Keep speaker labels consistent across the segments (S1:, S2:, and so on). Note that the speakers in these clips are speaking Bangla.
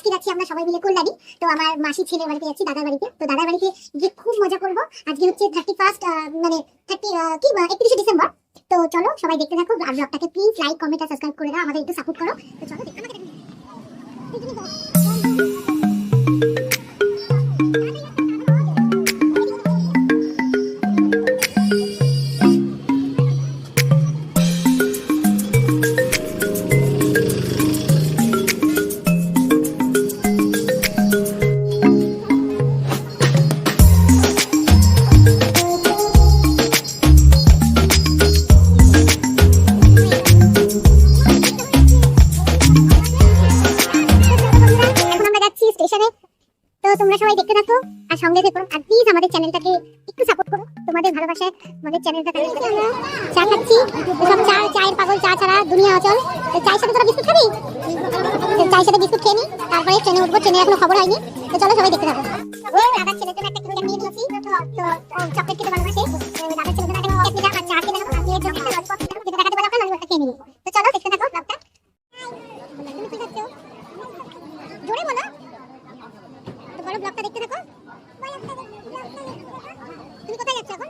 S1: আজকে যাচ্ছি আমরা সবাই মিলে কল্যাণী। তো আমার মাসি ছেলের বাড়িতে যাচ্ছি, দাদার বাড়িতে। তো দাদার বাড়িতে গিয়ে খুব মজা করব। আজকে হচ্ছে থার্টি ফার্স্ট মানে থার্টি কি একত্রিশে ডিসেম্বর। তো চলো সবাই দেখতে থাকো আর ব্লগটাকে প্লিজ লাইক কমেন্ট আর সাবস্ক্রাইব করে দাও। আমাদের একটু সাপোর্ট করো। তো চলো দেখতে দেখতে থাকো। আর সঙ্গে থেকো। আর প্লিজ আমাদের চ্যানেলটাকে একটু সাপোর্ট করো। তোমাদের ভালোবাসায় আমাদের চ্যানেলটা চা খাচ্ছি। সব চা চায়ের পাগল চা ছাড়া দুনিয়া অচল। চায়ের সাথে তোরা বিস্কুট খাবি? চায়ের সাথে বিস্কুট খেয়ে নি। তারপরে ট্রেনে উঠবো। ট্রেনে এখনও খবর হয়নি। তো চলো সবাই দেখতে থাকো। দাদার ছেলের জন্য একটা কিনে নিয়ে নিয়েছি। তো চকলেট খেতে ভালোবাসে। তো ব্লগটা দেখতে থাকো। তুমি কোথায় যাচ্ছ এখন?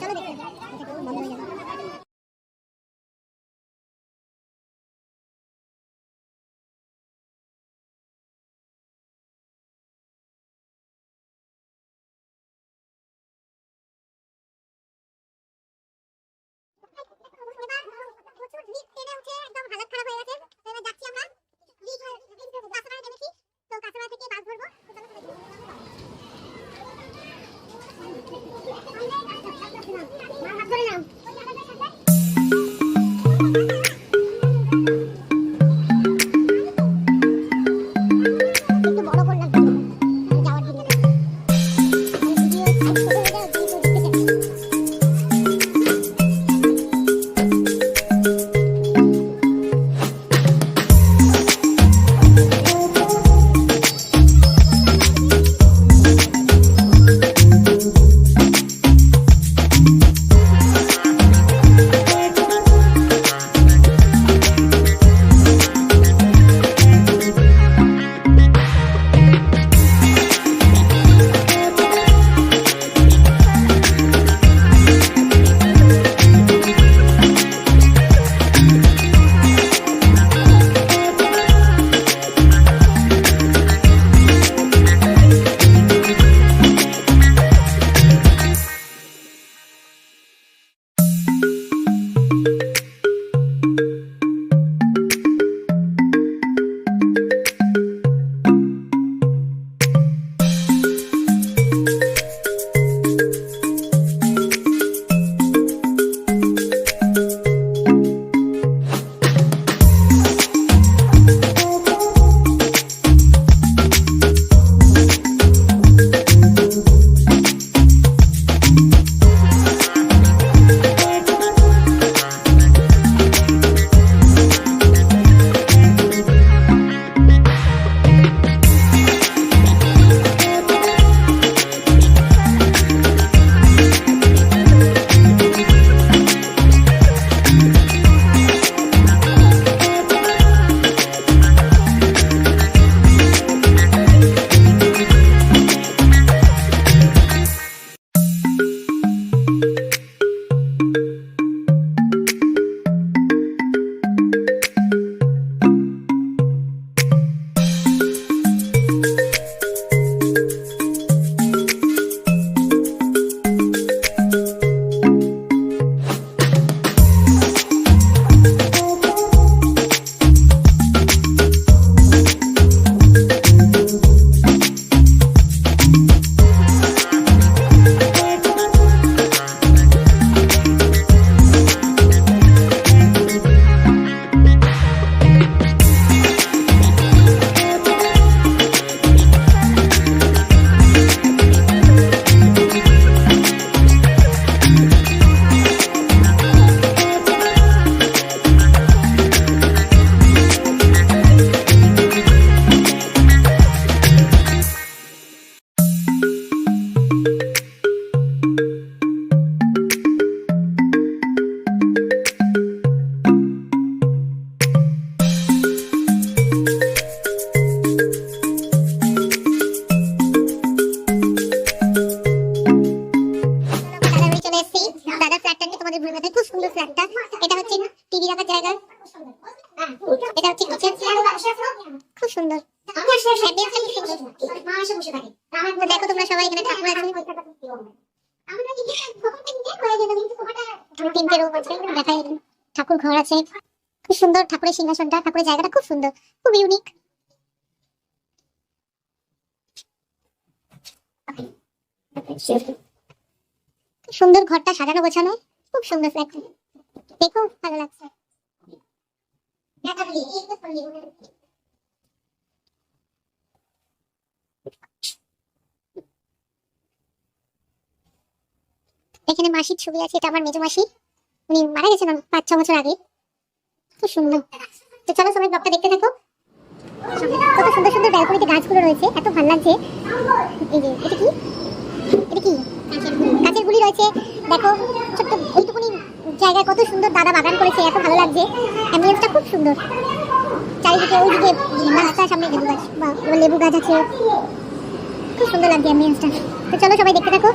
S1: চলো দেখতে বন্ধ হয়ে যাবে। প্রচুর উঠে একদম হালত খারাপ হয়ে গেছে। এটা হচ্ছে টিভি রাখার জায়গা। এটা হচ্ছে কিচেন খুব সুন্দর। সুন্দর। দেখো তোমরা সবাই এখানে ঠাকুর আছে আছে ঠাকুর ঘর আছে। খুব সুন্দর ঠাকুরের সিংহাসনটা, ঠাকুরের জায়গাটা খুব সুন্দর, খুব ইউনিক সুন্দর ঘরটা সাজানো গোছানো। খুব সুন্দর ফ্ল্যাট দেখো, ভালো লাগছে। এখানে মাসির ছবি আছে, এটা আমার মেজো মাসি। উনি মারা গেছেন পাঁচ, ছ বছর আগে। খুব সুন্দর। তো চলো সবাই ব্লগটা দেখতে থাকো। কত সুন্দর সুন্দর ব্যালকনিতে গাছগুলো রয়েছে, এত ভালো লাগছে। এই যে, এটা কি? এটা কি? কাঁচের গুলি রয়েছে। দেখো, ছোট্ট ওইটুকুনি জায়গায় কত সুন্দর দাদা বাগান করেছে, এত ভালো লাগছে। অ্যাম্বুলেন্সটা খুব সুন্দর। চারিদিকে, ওইদিকে রাস্তার সামনে লেবু গাছ, বা লেবু গাছ আছে। খুব সুন্দর লাগছে অ্যাম্বুলেন্সটা। তো চলো সবাই দেখতে থাকো।